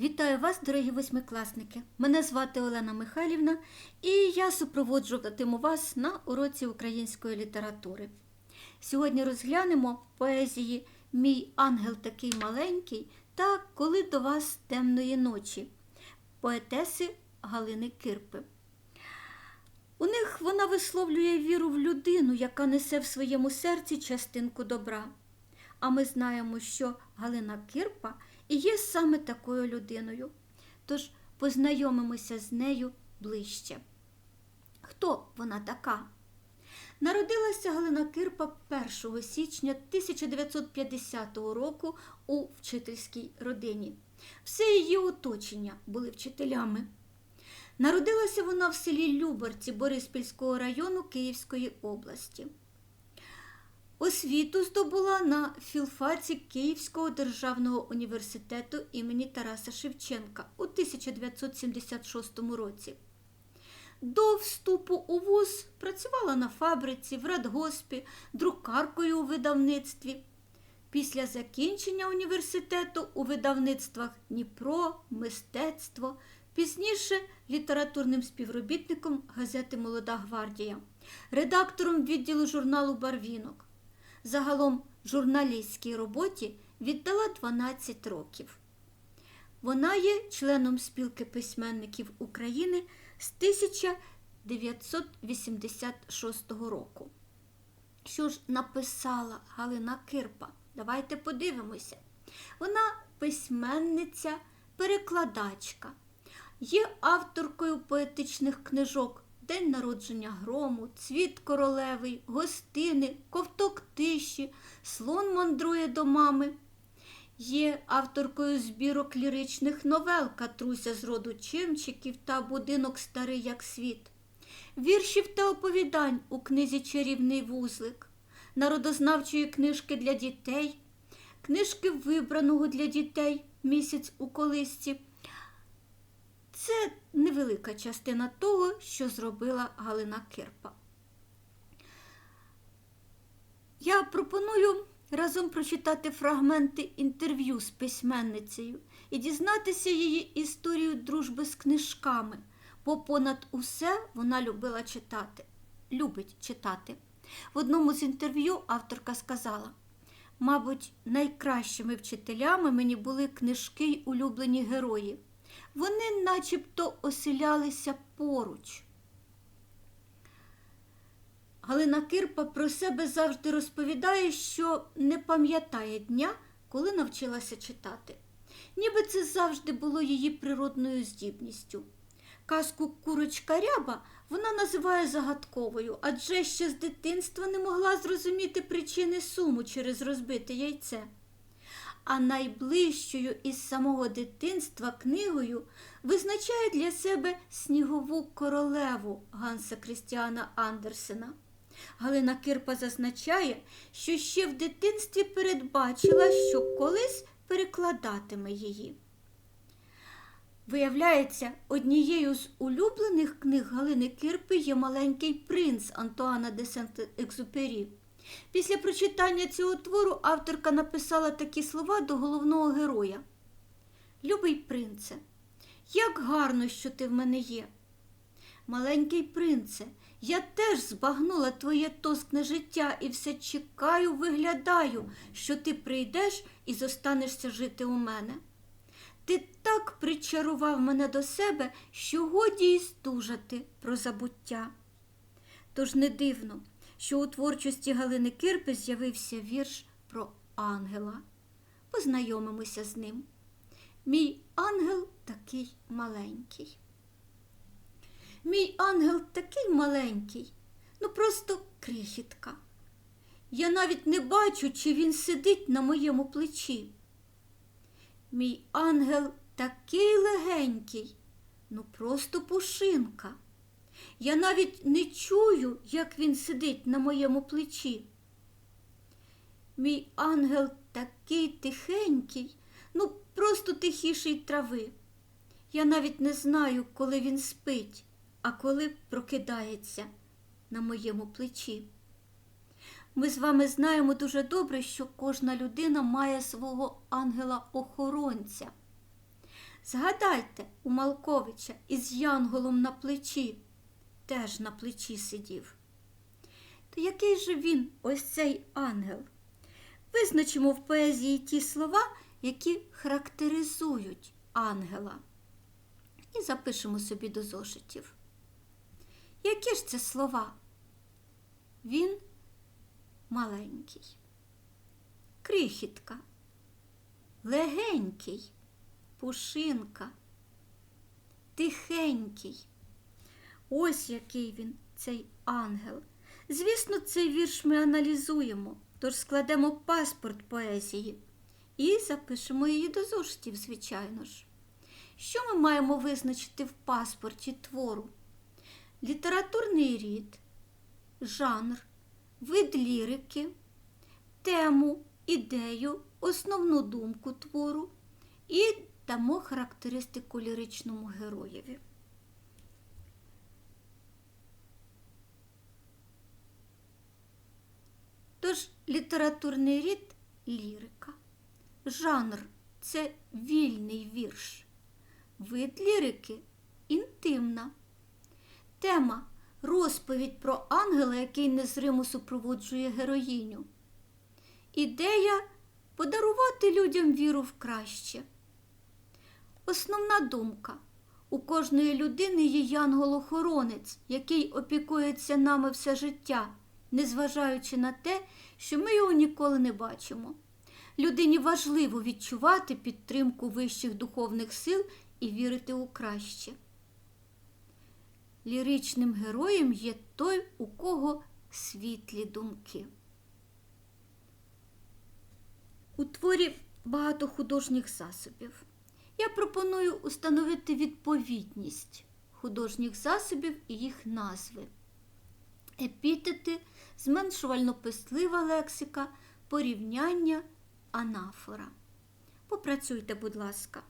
Вітаю вас, дорогі восьмикласники! Мене звати Олена Михайлівна, і я супроводжуватиму вас на уроці української літератури. Сьогодні розглянемо поезії Мій ангел такий маленький та Коли до вас темної ночі поетеси Галини Кирпи. У них вона висловлює віру в людину, яка несе в своєму серці частинку добра. А ми знаємо, що Галина Кирпа і є саме такою людиною. Тож познайомимося з нею ближче. Хто вона така? Народилася Галина Кирпа 1 січня 1950 року у вчительській родині. Все її оточення були вчителями. Народилася вона в селі Любарці Бориспільського району Київської області. Освіту здобула на філфаці Київського державного університету імені Тараса Шевченка у 1976 році. До вступу у вуз працювала на фабриці, в радгоспі, друкаркою у видавництві. Після закінчення університету у видавництвах Дніпро, мистецтво, пізніше літературним співробітником газети Молода гвардія, редактором відділу журналу Барвінок. Загалом журналістській роботі віддала 12 років. Вона є членом спілки письменників України з 1986 року. Що ж написала Галина Кирпа? Давайте подивимося. Вона письменниця, перекладачка, є авторкою поетичних книжок День народження грому, Цвіт королевий, гостини, ковток тиші, слон мандрує до мами. Є авторкою збірок ліричних новел Катруся з роду Чимчиків та Будинок старий як світ, віршів та оповідань у книзі Чарівний вузлик, народознавчої книжки для дітей, книжки вибраного для дітей Місяць у колисці. Це невелика частина того, що зробила Галина Кирпа. Я пропоную разом прочитати фрагменти інтерв'ю з письменницею і дізнатися її історію дружби з книжками, бо понад усе вона любила читати, любить читати. В одному з інтерв'ю авторка сказала: мабуть, найкращими вчителями мені були книжки й улюблені герої. Вони начебто оселялися поруч. Галина Кирпа про себе завжди розповідає, що не пам'ятає дня, коли навчилася читати. Ніби це завжди було її природною здібністю. Казку Курочка ряба вона називає загадковою, адже ще з дитинства не могла зрозуміти причини суму через розбите яйце. А найближчою із самого дитинства книгою визначає для себе снігову королеву Ганса Крістіана Андерсена. Галина Кирпа зазначає, що ще в дитинстві передбачила, що колись перекладатиме її. Виявляється, однією з улюблених книг Галини Кирпи є маленький принц Антуана де Сент-Екзупері. Після прочитання цього твору авторка написала такі слова до головного героя. Любий принце, як гарно, що ти в мене є. Маленький принце, я теж збагнула твоє тоскне життя і все чекаю, виглядаю, що ти прийдеш і зостанешся жити у мене. Ти так причарував мене до себе, що годі й стужати про забуття. Тож не дивно, що у творчості Галини Кирпи з'явився вірш про ангела. Познайомимося з ним. Мій ангел такий маленький. Мій ангел такий маленький, ну просто крихітка. Я навіть не бачу, чи він сидить на моєму плечі. Мій ангел такий легенький, ну просто пушинка. Я навіть не чую, як він сидить на моєму плечі. Мій ангел такий тихенький, ну просто тихіший трави. Я навіть не знаю, коли він спить, а коли прокидається на моєму плечі. Ми з вами знаємо дуже добре, що кожна людина має свого ангела-охоронця. Згадайте у Малковича із янголом на плечі, теж на плечі сидів. То який же він, ось цей ангел? Визначимо в поезії ті слова, які характеризують ангела. І запишемо собі до зошитів. Які ж це слова? Він маленький, крихітка, легенький, пушинка, тихенький. Ось який він, цей ангел. Звісно, цей вірш ми аналізуємо, тож складемо паспорт поезії і запишемо її до зошитів, звичайно ж. Що ми маємо визначити в паспорті твору? Літературний рід, жанр, вид лірики, тему, ідею, основну думку твору і дамо характеристику ліричному героєві. Тож літературний рід лірика. Жанр це вільний вірш. Вид лірики інтимна. Тема розповідь про ангела, який незримо супроводжує героїню. Ідея подарувати людям віру в краще. Основна думка. У кожної людини є янгол-охоронець, який опікується нами все життя, незважаючи на те, що ми його ніколи не бачимо. Людині важливо відчувати підтримку вищих духовних сил і вірити у краще. Ліричним героєм є той, у кого світлі думки. У творі багато художніх засобів. Я пропоную установити відповідність художніх засобів і їх назви. Епітети, зменшувально-пислива лексика, порівняння, анафора. Попрацюйте, будь ласка.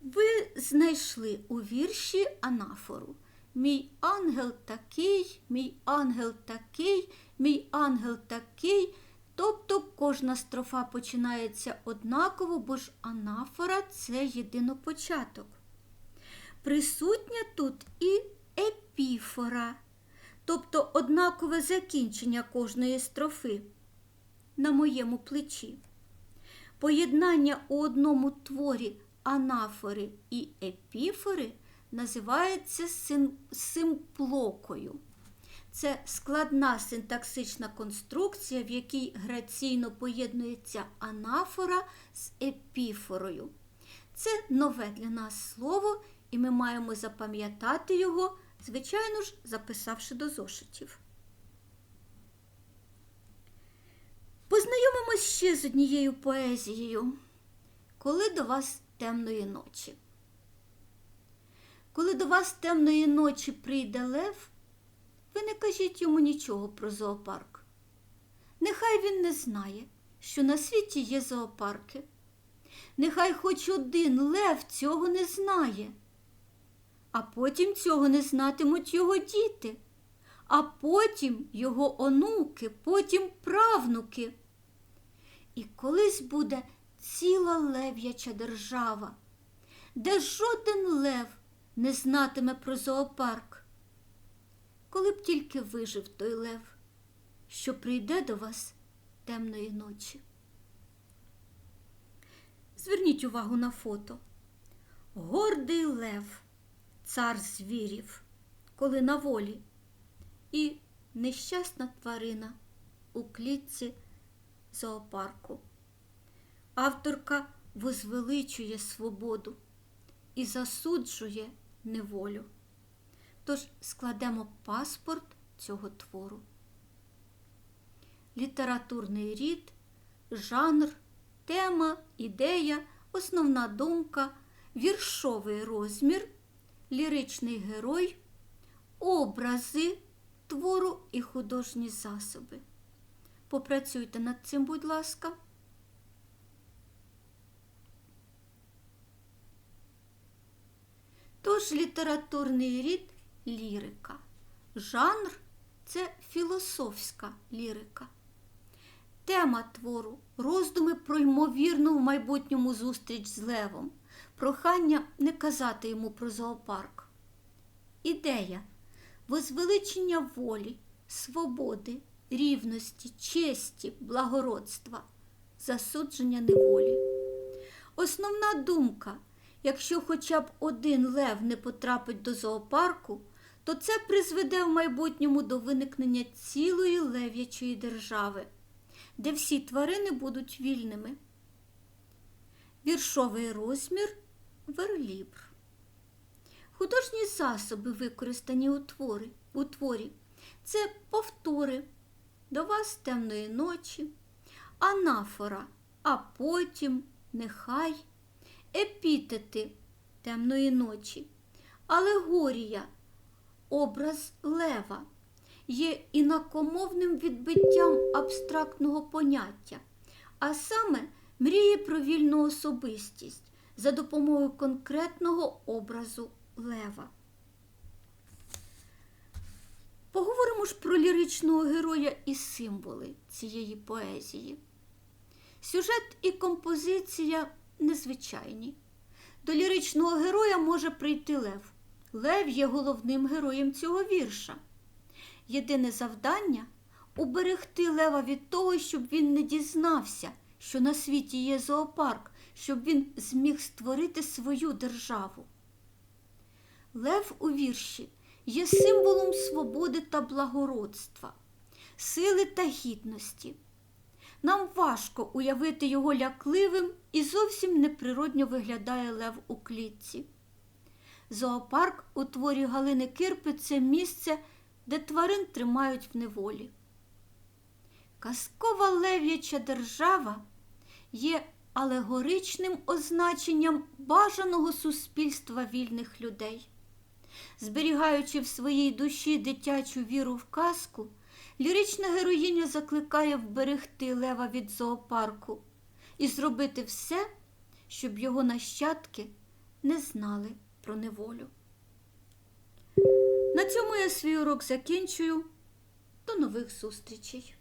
Ви знайшли у вірші анафору. Мій ангел такий, мій ангел такий, мій ангел такий. Тобто кожна строфа починається однаково, бо ж анафора це єдинопочаток. Присутня тут і епіфора, тобто однакове закінчення кожної строфи на моєму плечі. Поєднання у одному творі анафори і епіфори називається симплокою. Це складна синтаксична конструкція, в якій граційно поєднується анафора з епіфорою. Це нове для нас слово, і ми маємо запам'ятати його, звичайно ж, записавши до зошитів. Познайомимось ще з однією поезією. Коли до вас темної ночі. Коли до вас темної ночі прийде лев, ви не кажіть йому нічого про зоопарк. Нехай він не знає, що на світі є зоопарки. Нехай хоч один лев цього не знає, а потім цього не знатимуть його діти, а потім його онуки, потім правнуки. І колись буде ціла лев'яча держава, де жоден лев не знатиме про зоопарк. Коли б тільки вижив той лев, що прийде до вас темної ночі. Зверніть увагу на фото. Гордий лев, цар звірів, коли на волі, і нещасна тварина у клітці зоопарку. Авторка возвеличує свободу і засуджує неволю. Тож складемо паспорт цього твору. Літературний рід, жанр, тема, ідея, основна думка, віршовий розмір, ліричний герой, образи твору і художні засоби. Попрацюйте над цим, будь ласка. Тож літературний рід лірика. Жанр це філософська лірика. Тема твору роздуми про ймовірну в майбутньому зустріч з Левом, прохання не казати йому про зоопарк. Ідея возвеличення волі, свободи, рівності, честі, благородства, засудження неволі. Основна думка якщо хоча б один лев не потрапить до зоопарку, то це призведе в майбутньому до виникнення цілої лев'ячої держави, де всі тварини будуть вільними. Віршовий розмір верлібр. Художні засоби, використані у творі, у творі, це повтори до вас темної ночі, анафора, а потім нехай, епітети темної ночі, алегорія, образ лева є інакомовним відбиттям абстрактного поняття, а саме мріє про вільну особистість за допомогою конкретного образу лева. Поговоримо ж про ліричного героя і символи цієї поезії. Сюжет і композиція незвичайні. До ліричного героя може прийти Лев. Лев є головним героєм цього вірша. Єдине завдання уберегти Лева від того, щоб він не дізнався, що на світі є зоопарк, щоб він зміг створити свою державу. Лев у вірші є символом свободи та благородства, сили та гідності. Нам важко уявити його лякливим і зовсім неприродньо виглядає лев у клітці. Зоопарк у творі Галини Кирпи це місце, де тварин тримають в неволі. Казкова лев'яча держава є алегоричним означенням бажаного суспільства вільних людей. Зберігаючи в своїй душі дитячу віру в казку, лірична героїня закликає вберегти лева від зоопарку і зробити все, щоб його нащадки не знали про неволю. На цьому я свій урок закінчую. До нових зустрічей!